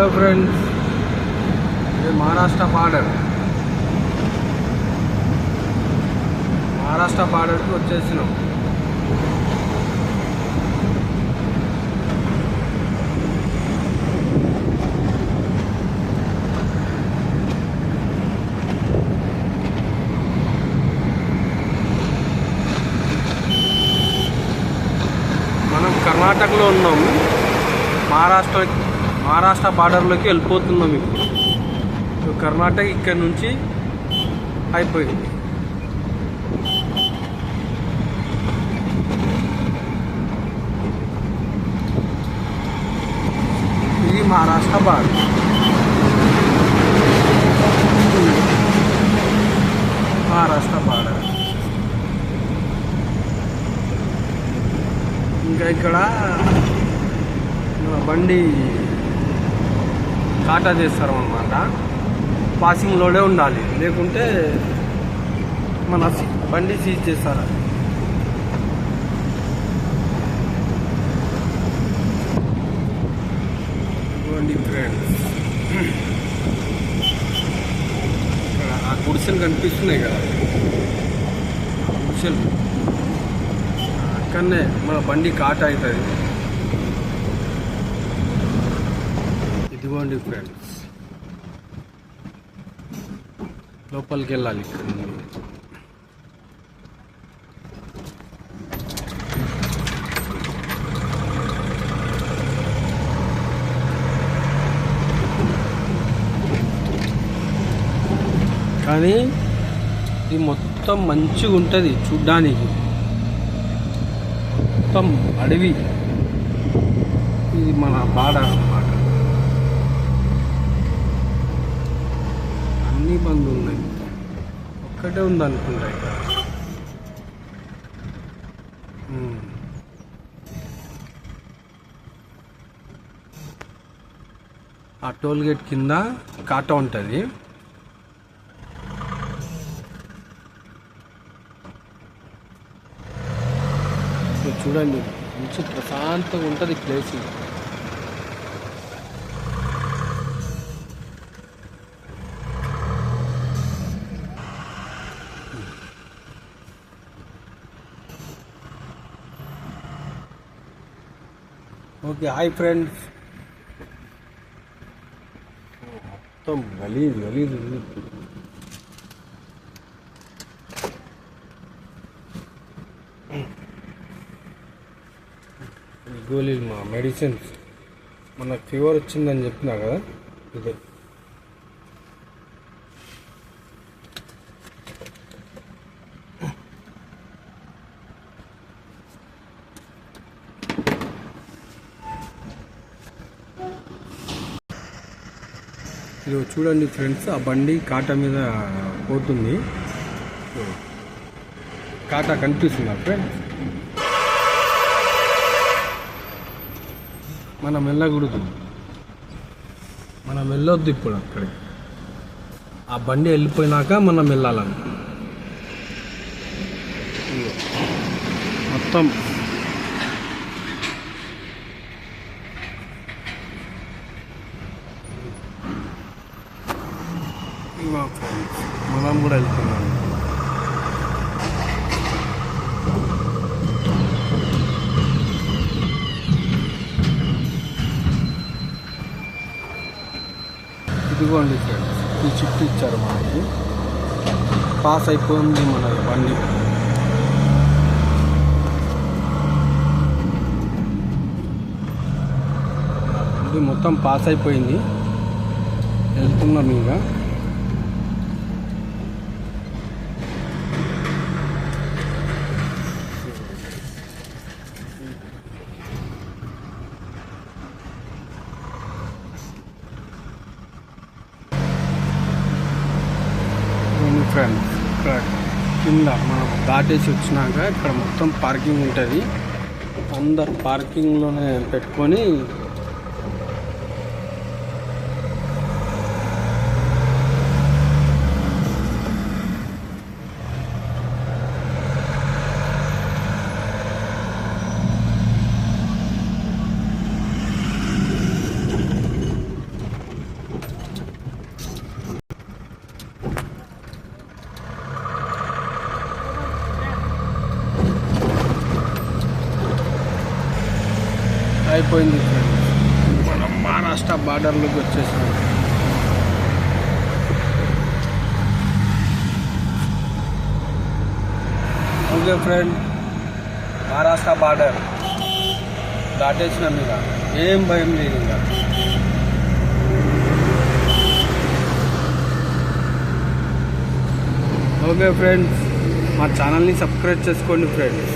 Hello friends ఇది Maharashtra border Maharashtra బార్డర్కి వచ్చేసినాం. మనం కర్ణాటకలో ఉన్నాము మహారాష్ట్ర మహారాష్ట్ర బార్డర్లోకి వెళ్ళిపోతున్నాం ఇప్పుడు కర్ణాటక ఇక్కడ నుంచి అయిపోయింది. ఇది మహారాష్ట్ర బార్డర్. మహారాష్ట్ర బార్డర్. ఇంకా ఇక్కడ బండి కాటా చేస్తారు అనమాట పాసింగ్లోనే ఉండాలి. లేకుంటే మన సీ- బండి సీజ్ చేస్తారు? ఫ్రెండ్స్ ఇక్కడ ఆ గుడిసెలు కనిపిస్తున్నాయి కదా. ఆ గుడిసెలు. అక్కడనే మన బండి కాట అవుతుంది. ఇదిగోండి ఫ్రెండ్స్ లోపలికి వెళ్ళాలి. ఇక్కడ నుండి కానీ ఇది మొత్తం మంచిగా ఉంటుంది చూడ్డానికి. మొత్తం అడవి. ఇది మన బార్డర్ అన్ని బంద్ ఉన్నాయి? ఒక్కటే ఉంది అనుకుంటా ఇక్కడ ఆ టోల్ గేట్ కింద కాటా ఉంటుంది. చూడండి మంచి ప్రశాంతంగా ఉంటుంది ప్లేస్. ఓకే హాయ్ ఫ్రెండ్స్ మొత్తం గలీజ్ గలీజ్ ఉంది. గోళీలు మా మెడిసిన్స్ మనకు ఫీవర్ వచ్చిందని చెప్పినా కదా? ఇదే. ఇది చూడండి ఫ్రెండ్స్ ఆ బండి కాటా మీద పోతుంది. కాటా కనిపిస్తుందా ఫ్రెండ్స్? మనం వెళ్ళకూడదు మనం వెళ్ళొద్దు ఇప్పుడు అక్కడికి ఆ బండి వెళ్ళిపోయినాక మనం వెళ్ళాలని మొత్తం వెళ్తున్నాం ఫ్రెండ్స్ మనం కూడా వెళ్తున్నాం. ఇదిగోండి ఫ్రెండ్స్ ఈ చిట్టు ఇచ్చారు మనకి. పాస్ అయిపోయింది మన బండి. ఇది మొత్తం పాస్ అయిపోయింది. వెళ్తున్నాం ఇంకా అవును ఫ్రెండ్స్ ఇక్కడ కింద మనం దాటేసి వచ్చినాక ఇక్కడ మొత్తం పార్కింగ్ ఉంటుంది. అందరు పార్కింగ్లోనే పెట్టుకొని అయిపోయింది. మనం మహారాష్ట్ర బార్డర్లోకి వచ్చేసాం. ఓకే ఫ్రెండ్ మహారాష్ట్ర బార్డర్ దాటేసినాం ఇక. ఏం భయం లేదు ఇంకా. ఓకే ఫ్రెండ్స్ మా ఛానల్ని సబ్స్క్రైబ్ చేసుకోండి ఫ్రెండ్స్.